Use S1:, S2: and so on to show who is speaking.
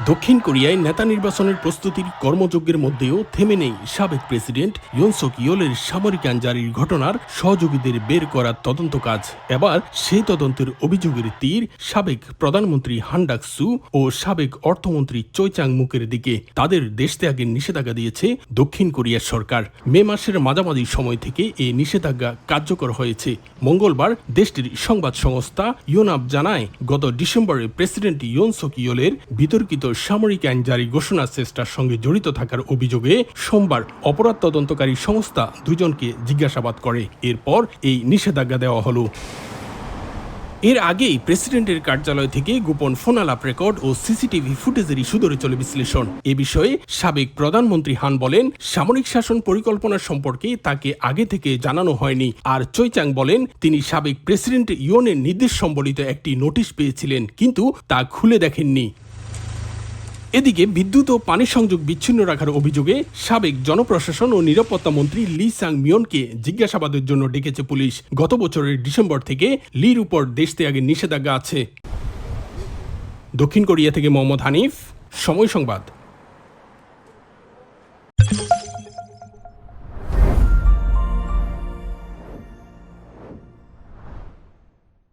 S1: দক্ষিণ কোরিয়ায় নেতা নির্বাচনের প্রস্তুতির কর্মযজ্ঞের মধ্যেও থেমে নেই সাবেক প্রেসিডেন্ট ইয়নসক ইয়োলের সামরিক জারির ঘটনার সহযোগীদের বের করার তদন্ত কাজ। এবার সেই তদন্তের অভিযোগের তীর সাবেক প্রধানমন্ত্রী হান্ডাক সু ও সাবেক অর্থমন্ত্রী চৈচাং মুকের দিকে। তাদের দেশ ত্যাগের নিষেধাজ্ঞা দিয়েছে দক্ষিণ কোরিয়ার সরকার। মে মাসের মাঝামাঝি সময় থেকে এই নিষেধাজ্ঞা কার্যকর হয়েছে। মঙ্গলবার দেশটির সংবাদ সংস্থা ইয়োনাব জানায়, গত ডিসেম্বরে প্রেসিডেন্ট ইয়ন সোকিওলের বিতর্কিত সামরিক আইন জারি ঘোষণা চেষ্টার সঙ্গে জড়িত থাকার অভিযোগে সোমবার অপরাধ তদন্তকারী সংস্থা দুজনকে জিজ্ঞাসাবাদ করে। এরপর এই নিষেধাজ্ঞা দেওয়া হলো। এর আগেই প্রেসিডেন্টের কার্যালয় থেকে গোপন ফোন আলাপ রেকর্ড ও সিসিটিভি ফুটেজের ইস্যু ধরে চলে বিশ্লেষণ। এ বিষয়ে সাবেক প্রধানমন্ত্রী হান বলেন, সামরিক শাসন পরিকল্পনা সম্পর্কে তাকে আগে থেকে জানানো হয়নি। আর চৈচাং বলেন, তিনি সাবেক প্রেসিডেন্ট ইয়নের নির্দেশ সম্বলিত একটি নোটিশ পেয়েছিলেন, কিন্তু তা খুলে দেখেননি। এদিকে বিদ্যুৎ ও পানি সংযোগ বিচ্ছিন্ন রাখার অভিযোগে সাবেক জনপ্রশাসন ও নিরাপত্তা মন্ত্রী লি সাং মিয়নকে জিজ্ঞাসাবাদের জন্য ডেকেছে পুলিশ। গত বছরের ডিসেম্বর থেকে লির উপর দেশ ত্যাগের নিষেধাজ্ঞা আছে। দক্ষিণ কোরিয়া থেকে মোহাম্মদ হানিফ, সময় সংবাদ।